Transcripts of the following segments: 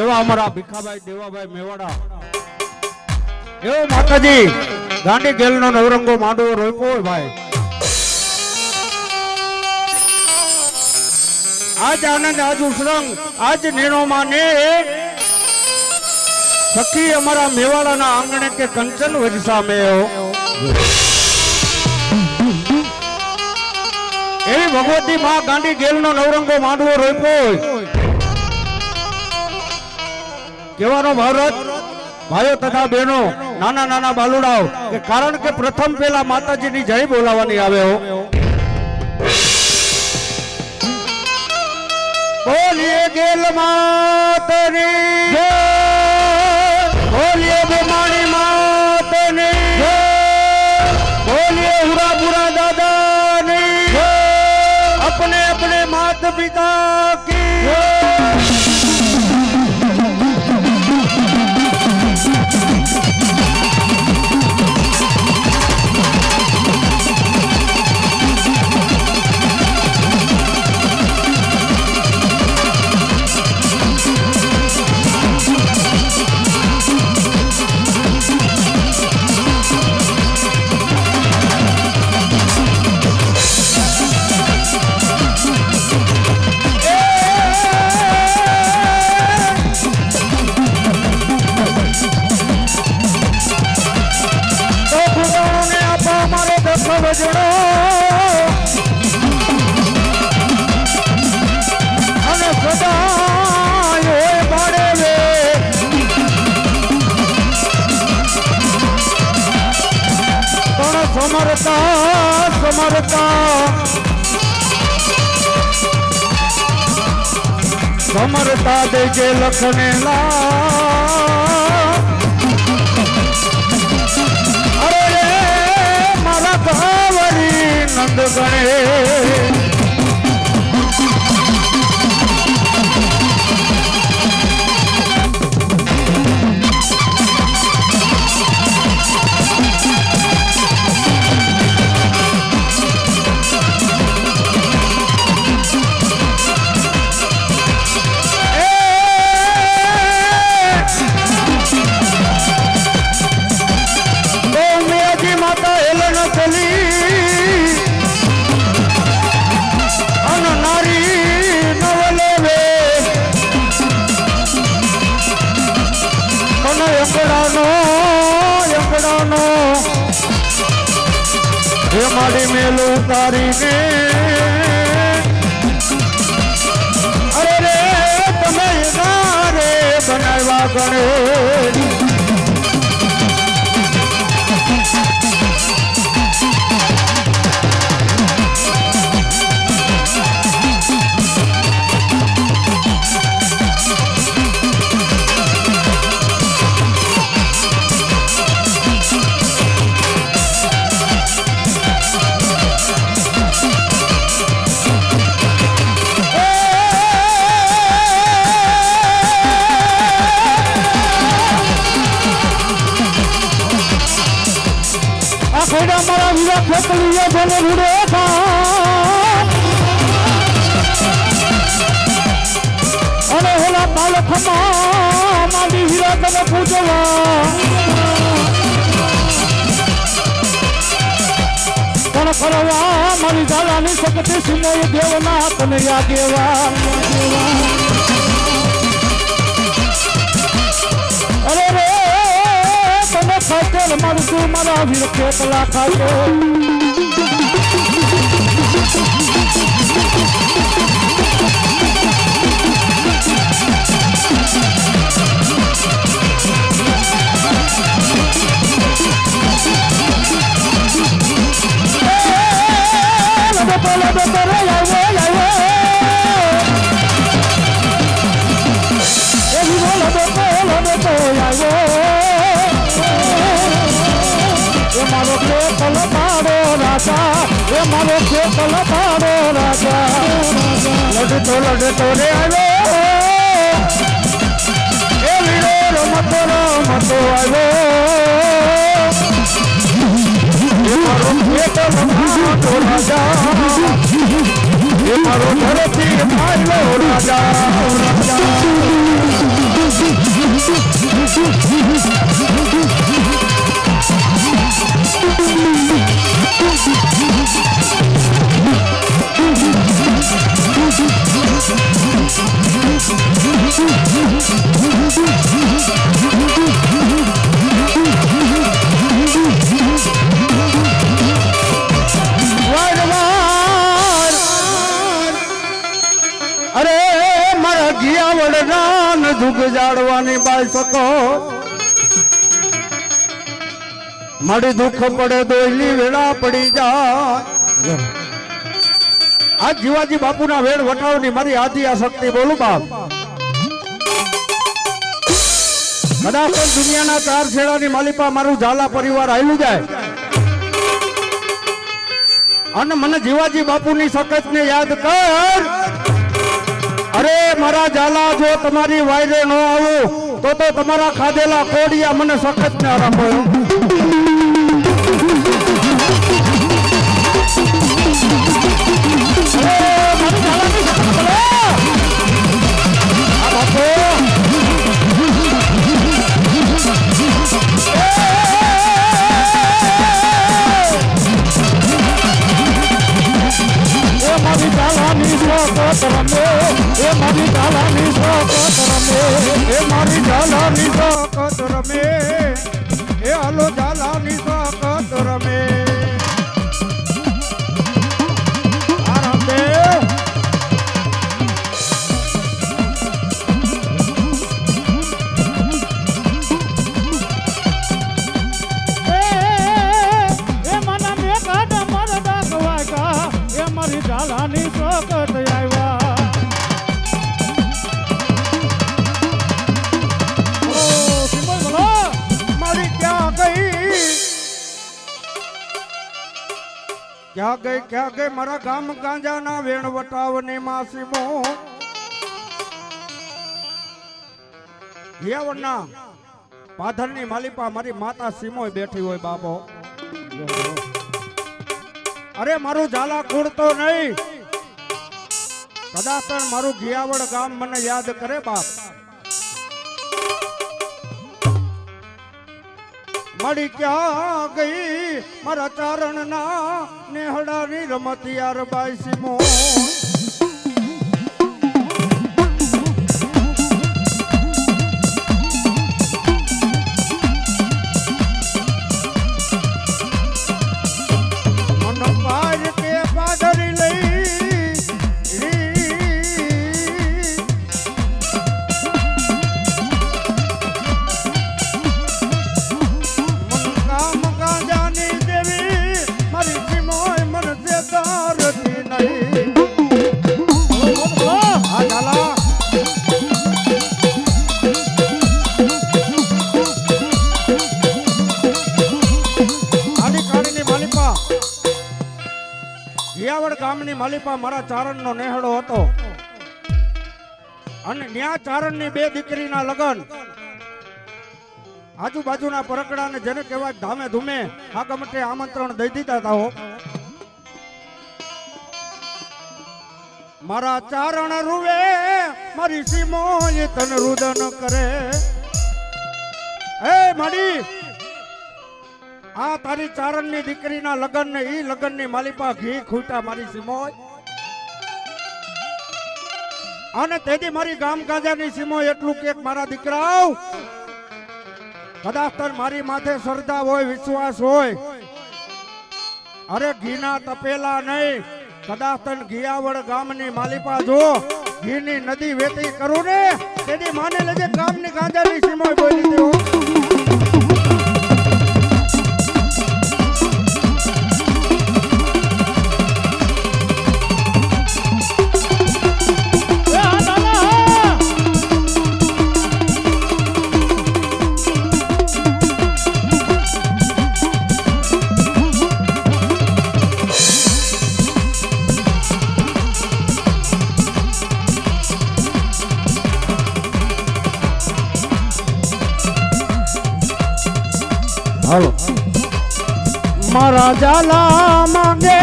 એવા અમારા ભીખાભાઈ, દેવાભાઈ, મેવાડા. એવો માતાજી ગાંડી ગેલનો નવરંગો માંડવો રોક્યો ભાઈ. આજ આનંદ, આજ ઉસરંગ, આજ નેનો માને. સખી અમારા મેવાડાના આંગણે કે કંચન વરસા મેયો એવી ભગવતી માં ગાંડી ગેલનો નવરંગો માંડવો રોક્યો કહેવાનો મહારત ભાઈઓ તથા બહેનો, નાના નાના બાલુડાઓ, કે કારણ કે પ્રથમ પેલા માતાજીની જય બોલાવાની આવે હો. બોલીએ ગેલ માતની બોલીએ બેમાણી માતની બોલીએ હુરાપુરા દાદાની અપને અપને માત પિતા કે સમરતા દેજે લખને લા અરે મારા ભાવરી નંદ ગણે. મેલ અરે રે તમે ના રે બનાવવા ગણે ખેતલીએ ભલે રૂડે અને હોલા પાલખમાં મારી વીરા તને પૂજવા પણ કરવા મારી દાદાની શક્તિ સિંહ દેવના તને યાદ દેવા અરે રે તમે ખાતર મારું તું મારા ખેતલા ખાતે મારો ખેતલ મારો રાજા લડતો લડતો રે આવ્યો એ વીરો રમતો રમતો આવ્યો એ મારી દુઃખ પડે દોયલી વેળા પડી જાય. આ જીવાજી બાપુના વેળ વટાવની મારી આદિ આ શક્તિ, બોલું બાપ. કદાચ પણ દુનિયાના ચાર છેડાની માલિપા મારું ઝાલા પરિવાર આવેલું જાય. અને મને જીવાજી બાપુની સખત ને યાદ કર. અરે મારા ઝાલા, જો તમારી વાયરે ન આવું, તો તો તમારા ખાધેલા કોડિયા મને સખત ને આરામ એ મારી ઝાલાની શોકત રમે એ મારી ક્યાં ગઈ ક્યાં ગઈ? મારા ગામ ગાંજાના વેણ વટાવની માસીમો. હિયાવરના પાધરની માલિપા મારી માતા સીમોય બેઠી હોય બાબો અરે, મારું ઝાલા કુડતો નહીં. કદાચ મારું ઘિયાવડ ગામ મને યાદ કરે બાપ. મળી ક્યાં ગઈ? મારા ચારણના નેહડાની રમત યાર બાઈ સીમો હિયાવડ ગામની માલિપા મારા ચારણનો નેહડો હતો. અને ન્યા ચારણની બે દીકરીના લગન. આજુબાજુના પરકડાને જેને કહેવાય ધામે ધૂમે, આ ગમટે આમંત્રણ દઈ દીધા હતા મારા ચારણ રૂવે, મારી સીમો તન રુદન કરે. હે મડી, આ તારી ચારણની દીકરીના લગન ને ઈ લગનની માલિપા ઘી ખૂટા મારી સીમોય અને તેથી મારી ગામ ગાજાની સીમો એટલું કે મારા દીકરાઓ, કદાચ મારી માથે શ્રદ્ધા હોય, વિશ્વાસ હોય. અરે ઘીના તપેલા નહીં. કદાચ ગિયાવડ ગામની માલિપા જો ઘીની નદી વેતી કરું ને તેની માને લેજે ગામની ગાંજાની સીમા બોલી દેવો. હાલો. મારા જાલા માંગે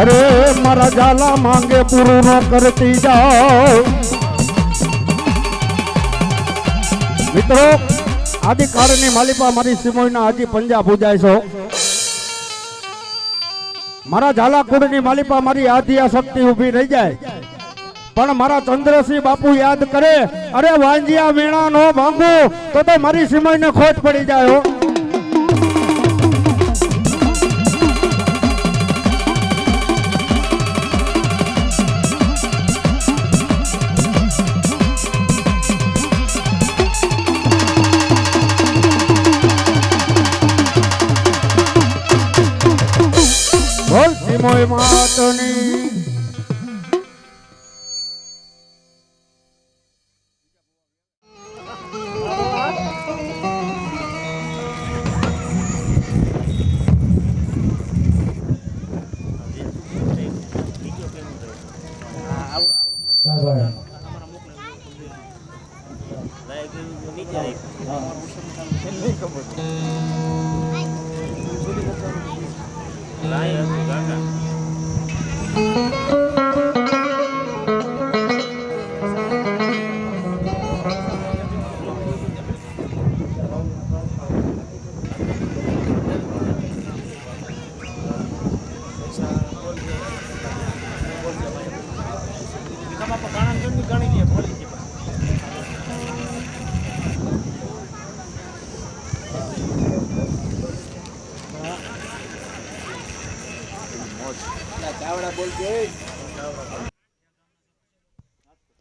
અરે મારા ઝાલા માંગે પૂરું ન કરતી જાઓ. મિત્રો, આદિકાળની માલિપા મારી સિમોઈના હજી પંજા પૂજાય છો. મારા ઝાલા કુળની માલિપા મારી આધિયા શક્તિ ઊભી રહી જાય. પણ મારા ચંદ્રસિંહ બાપુ યાદ કરે, અરે વાંજિયા વીણા નો ભાંગું, તો તો મારી સિમોઈને ખોટ પડી જાય મોય માતની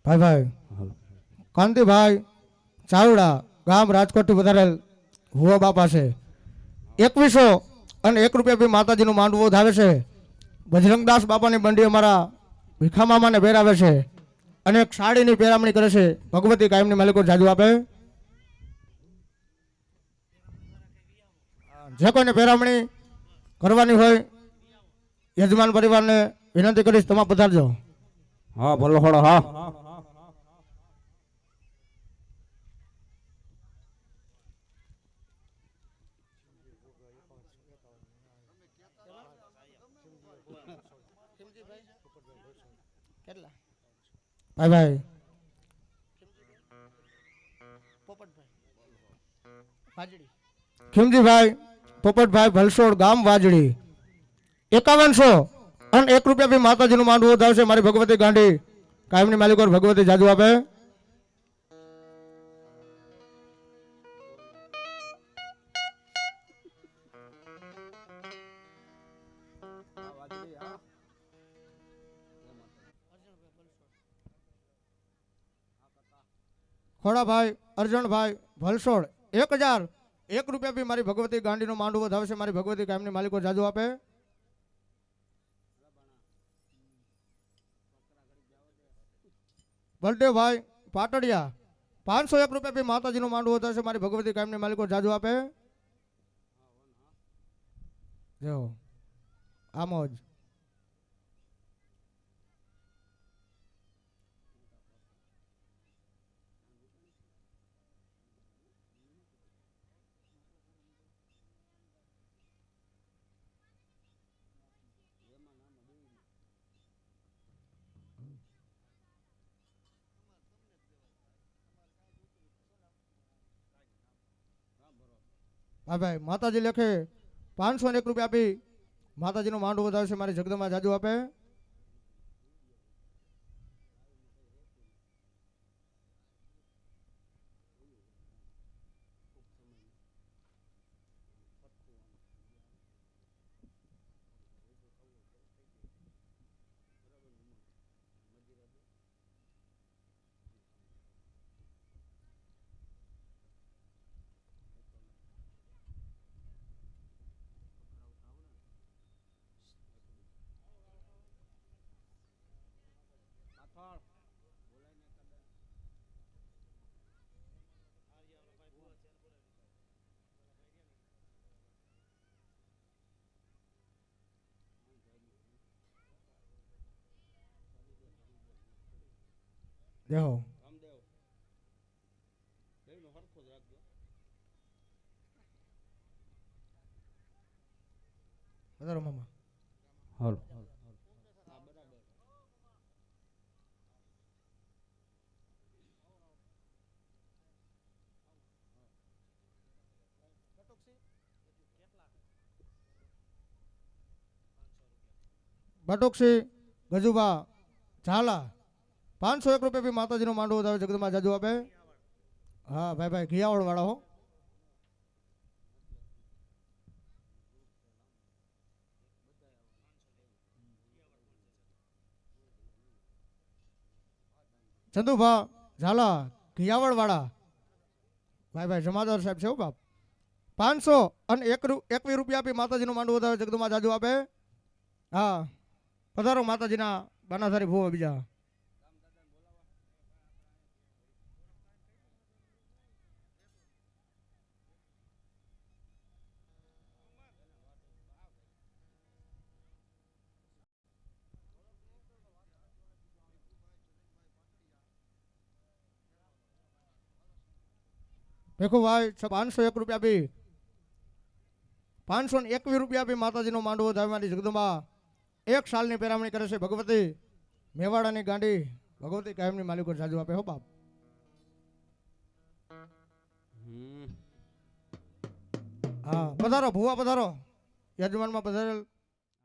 ભાઈ ભાઈ. કાંતિભાઈ ચાવડા ગામ રાજકોટથી વધારેલ બાપા છે. એકવીસો અને એક રૂપિયા બી માતાજીનું માંડવું ધાવે છે. બજરંગદાસ બાપાની બંડી અમારા ભીખા મામાને પહેરાવે છે અને એક સાડીની પહેરામણી કરે છે. ભગવતી કાયમની માલિકો જાજુ આપે. જે કોઈને પહેરામણી કરવાની હોય, યજમાન પરિવારને વિનંતી કરીશ તમા પધારજો. હા ભલો હોડો હા ભાઈ ભાઈ ખીમજીભાઈ પોપટભાઈ ભલસોડ ગામ વાજડી. એકાવનસો અને એક રૂપિયા બી માતાજીનું માંડવું આવશે મારી ભગવતી ગાંધી. કાયમની માલિકો ભગવતી જાજુ આપે. ખોડાભાઈ અર્જણભાઈ ભલસોડ એક હજાર. એક રૂપિયા બી મારી ભગવતી ગાંડીનો માંડવો વધાવશે મારી ભગવતી કાયમની માલિકો જાજુ આપે. બલદેવભાઈ પાટડિયા. પાંચસો એક રૂપિયા બી માતાજીનો માંડવો થશે મારી ભગવતી કાયમની માલિકો જાજુ આપે. જો, આમોજ. હા ભાઈ, માતાજી લેખે પાંચસો એક રૂપિયા આપી. માતાજીનો માંડવો વધાવશે મારી જગદમાં જાજુ આપે. દેહો વધારો મામા હાલો બટુકસી ગજુબા ઝાલા પાંચસો એક રૂપિયા બી માતાજીનો માંડવો આવે જગતમાં જાજુ આપે? હા, ભાઈ ભાઈ ઘિયાવળ વાળા હો. ચંદુભા, ઝાલા ઘિયાવળ વાળા ભાઈ ભાઈ, જમાદાર સાહેબ છે બાપ. પાંચસો અને એક એકવીસ રૂપિયા આપી માતાજીનું માંડવું વધારે જગદમાં જાજુ આપે? હા, પધારો માતાજીના બાનાધારી ભૂવા બીજા. ભેખુભાઈ પાંચસો એક રૂપિયા બી. પાંચસો ને એકવીસ રૂપિયા બી માતાજીનો માંડવો ધામવાની જગદંબા. એક સાલની પેરામણી કરે છે ભગવતી. મેવાડાની ગાંડી ભગવતી કાયમની માલિકો જાજુ આપે હો બાપ. હા પધારો ભુવા પધારો. યજમાનમાં પધારેલ.